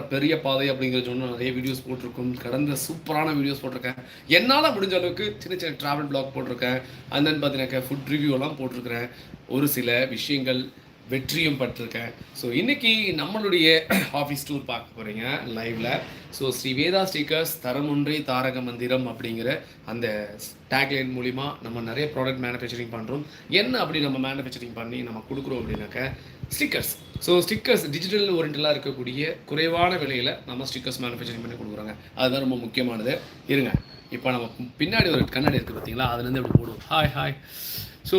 பெரிய பாதை அப்படிங்கிற சொன்ன நிறைய வீடியோஸ் போட்டிருக்கோம். கடந்த சூப்பரான வீடியோஸ் போட்டிருக்கேன். என்னால் முடிஞ்ச அளவுக்கு சின்ன சின்ன ட்ராவல் பிளாக் போட்டிருக்கேன். அண்ட் தென் பார்த்தீங்கன்னாக்கா ஃபுட் ரிவ்யூலாம் போட்டிருக்கிறேன். ஒரு சில விஷயங்கள் வெற்றியும் பட்டிருக்கேன். ஸோ இன்னைக்கு நம்மளுடைய ஆஃபீஸ் டூர் பார்க்க போகிறீங்க லைவ்ல ஸோ ஸ்ரீ வேதா ஸ்டிக்கர்ஸ் தரம் ஒன்றே தாரக மந்திரம் அப்படிங்கிற அந்த டேக்லைன் மூலிமா நம்ம நிறைய ப்ராடக்ட் மேனுஃபேக்சரிங் பண்ணுறோம் என்ன அப்படி நம்ம மேனுஃபேக்சரிங் பண்ணி நம்ம கொடுக்குறோம் அப்படின்னாக்க ஸ்டிக்கர்ஸ் ஸோ ஸ்டிக்கர்ஸ் டிஜிட்டல் ஓரியண்டலாக இருக்கக்கூடிய குறைவான விலையில் நம்ம ஸ்டிக்கர்ஸ் மேனுஃபேக்சரிங் பண்ணி கொடுக்குறாங்க. அதுதான் ரொம்ப முக்கியமானது. இருங்க. இப்போ நம்ம பின்னாடி ஒரு கண்ணாடி இருக்குது பார்த்தீங்களா அதுலேருந்து அப்படி போடுவோம். ஹாய் ஹாய் ஸோ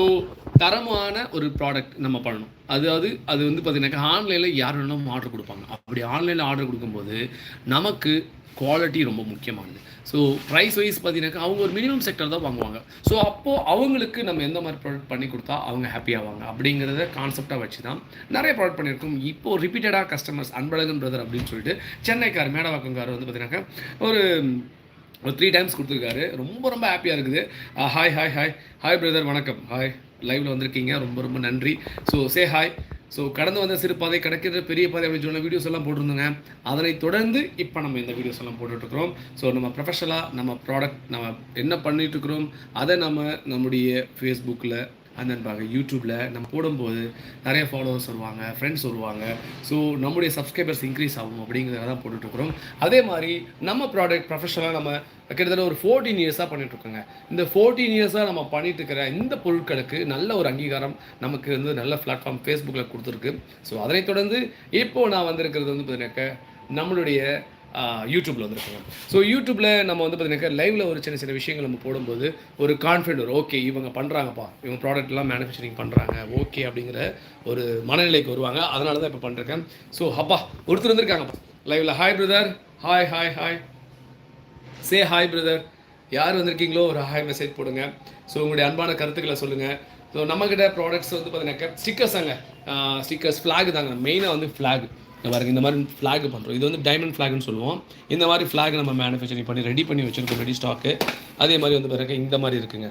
தரமான ஒரு ப்ராடக்ட் நம்ம பண்ணணும். அதாவது அது வந்து பார்த்தீங்கன்னாக்கா ஆன்லைனில் யார் வேணாலும் ஆர்டர் கொடுப்பாங்க. அப்படி ஆன்லைனில் ஆர்டர் கொடுக்கும்போது நமக்கு குவாலிட்டி ரொம்ப முக்கியமானது. ஸோ ப்ரைஸ் வைஸ் பார்த்தீங்கன்னாக்கா அவங்க ஒரு மினிமம் செக்டர் தான் வாங்குவாங்க. ஸோ அப்போது அவங்களுக்கு நம்ம எந்த மாதிரி ப்ராடக்ட் பண்ணி கொடுத்தா அவங்க ஹாப்பியாவாங்க அப்படிங்கிறத கான்செப்டாக வச்சு தான் நிறைய ப்ராடக்ட் பண்ணியிருக்கோம். இப்போது ரிப்பீட்டடாக கஸ்டமர்ஸ் அன்பழகன் பிரதர் அப்படின்னு சொல்லிட்டு சென்னைக்கார் மேடவாக்கங்கார் வந்து பார்த்தீங்கன்னாக்கா ஒரு ஒரு த்ரீ டைம்ஸ் கொடுத்துருக்காரு. ரொம்ப ரொம்ப ஹாப்பியாக இருக்குது. Hi hi hi hi brother வணக்கம். ஹாய் லைவில் வந்திருக்கீங்க. ரொம்ப ரொம்ப நன்றி. ஸோ சே ஹாய் ஸோ கடந்து வந்த சிறு பாதை கிடைக்கிற பெரிய பாதை அப்படின்னு சொன்ன வீடியோஸ் எல்லாம் போட்டிருந்தோங்க. அதனை தொடர்ந்து இப்போ நம்ம இந்த வீடியோஸ் எல்லாம் போட்டுட்ருக்கிறோம் ஸோ நம்ம ப்ரொஃபஷனலாக நம்ம ப்ராடக்ட் நம்ம என்ன பண்ணிட்டுருக்குறோம் அதை நம்ம நம்முடைய ஃபேஸ்புக்கில் அந்த பாருங்க யூடியூப்பில் நம்ம போடும்போது நிறைய ஃபாலோவர்ஸ் வருவாங்க ஃப்ரெண்ட்ஸ் வருவாங்க. ஸோ நம்முடைய சப்ஸ்கிரைபர்ஸ் இன்க்ரீஸ் ஆகும் அப்படிங்கிறத தான் போட்டுட்ருக்குறோம். அதே மாதிரி நம்ம ப்ராடக்ட் ப்ரொஃபஷனலாக நம்ம கிட்டத்தட்ட ஒரு ஃபோர்டீன் இயர்ஸாக பண்ணிகிட்ருக்கோங்க இந்த ஃபோர்டீன் இயர்ஸாக நம்ம பண்ணிட்டு இருக்கிற இந்த பொருட்களுக்கு நல்ல ஒரு அங்கீகாரம் நமக்கு வந்து நல்ல பிளாட்ஃபார்ம் ஃபேஸ்புக்கில் கொடுத்துருக்கு. ஸோ அதனைத் தொடர்ந்து இப்போது நான் வந்திருக்கிறது வந்து பார்த்தீங்கன்னாக்க நம்மளுடைய யூடியூப்பில் வந்திருக்காங்க. ஸோ யூடியூப்பில் நம்ம வந்து பார்த்தீங்கன்னாக்கா லைவில் ஒரு சின்ன சின்ன விஷயங்கள் நம்ம போடும்போது ஒரு கான்ஃபிடென்ட் வரும் ஓகே இவங்க பண்ணுறாங்கப்பா இவங்க ப்ராடக்ட்லாம் மேனுஃபேக்சரிங் பண்ணுறாங்க ஓகே அப்படிங்கிற ஒரு மனநிலைக்கு வருவாங்க. அதனால தான் இப்போ பண்ணிருக்கேன் ஸோ அப்பா ஒருத்தர் வந்திருக்காங்கப்பா லைவில் hi brother hi hi hi say hi brother யார் வந்திருக்கீங்களோ ஒரு ஹாய் மெசேஜ் போடுங்க. ஸோ உங்களுடைய அன்பான கருத்துக்களை சொல்லுங்கள் ஸோ நம்மக்கிட்ட ப்ராடக்ட்ஸ் வந்து பார்த்தீங்கன்னாக்கா ஸ்டிக்கர்ஸ் தாங்க. ஸ்டிக்கர்ஸ் ஃப்ளாக் தாங்க. மெயினாக வந்து ஃப்ளாக் பாருங்க இந்த மாதிரி ஃப்ளாக் பண்ணுறோம் இது வந்து டைமண்ட் ஃப்ளாக்னு சொல்லுவோம். இந்த மாதிரி ஃப்ளாக் நம்ம மேனுஃபேக்சரிங் பண்ணி ரெடி பண்ணி வச்சுருக்கோம் ரெடி ஸ்டாக்கு அதே மாதிரி வந்து பாருங்க இந்த மாதிரி இருக்குங்க.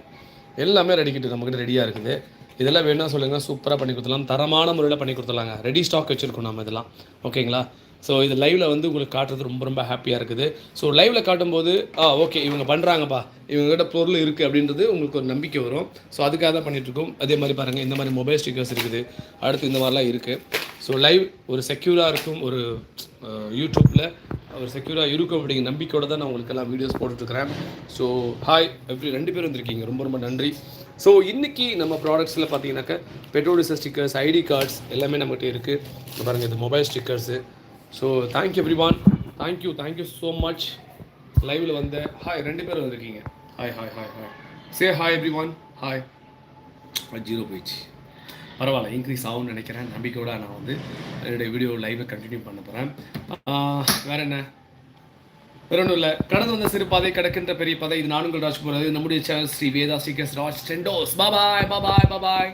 எல்லாமே ரெடிக்கிட்டு நம்மக்கிட்ட ரெடியாக இருக்குது. இதெல்லாம் வேணும்னா சொல்லுங்கள் சூப்பராக பண்ணி கொடுத்துடலாம். தரமான முறையில் பண்ணி கொடுத்துடலாங்க. ரெடி ஸ்டாக் வச்சுருக்கோம் நம்ம இதெல்லாம். ஓகேங்களா ஸோ இது லைவில் வந்து உங்களுக்கு காட்டுறது ரொம்ப ரொம்ப ஹாப்பியாக இருக்குது. ஸோ லைவில் காட்டும்போது ஆ ஓகே இவங்க பண்ணுறாங்கப்பா இவங்ககிட்ட பொருள் இருக்குது அப்படின்றது உங்களுக்கு ஒரு நம்பிக்கை வரும். ஸோ அதுக்காக தான் பண்ணிகிட்ருக்கோம் அதே மாதிரி பாருங்கள் இந்த மாதிரி மொபைல் ஸ்டிக்கர்ஸ் இருக்குது. அடுத்து இந்த மாதிரிலாம் இருக்குது ஸோ லைவ் ஒரு செக்யூராக இருக்கும். ஒரு யூடியூப்பில் ஒரு செக்யூராக இருக்கும் அப்படிங்கிற நம்பிக்கையோட தான் நான் உங்களுக்கு எல்லாம் வீடியோஸ் போட்டுட்ருக்கிறேன் ஸோ ஹாய் எப்படி ரெண்டு பேரும் வந்திருக்கீங்க? ரொம்ப ரொம்ப நன்றி. ஸோ இன்றைக்கி நம்ம ப்ராடக்ட்ஸில் பார்த்தீங்கன்னாக்கா பெட்ரோல் ஸ்டிக்கர்ஸ் ஐடி கார்ட்ஸ் எல்லாமே நம்மகிட்ட இருக்குது பாருங்கள் இது mobile stickers so thank you everyone thank you thank you so much லைவில் வந்த ஹாய் ரெண்டு பேரும் வந்திருக்கீங்க. Hi hi hi hi say hi everyone hi zero போயிடுச்சு. பரவாயில்ல இன்க்ரீஸ் ஆகும்னு நினைக்கிறேன். நம்பிக்கையோட நான் வந்து என்னுடைய வீடியோ லைவை கண்டினியூ பண்ண போகிறேன் வேற என்ன? வேற ஒன்றும் இல்லை. கடந்து வந்த சிறு பாதை கிடக்கின்ற பெரிய பாதை இது நானுங்கள் ராஜ்குமார். அது நம்முடைய சேனல் ஸ்ரீ வேதா ஸ்ரீகஸ் ராஜ் டெண்டோஸ் பாபாய் பாபாய் பாபாய்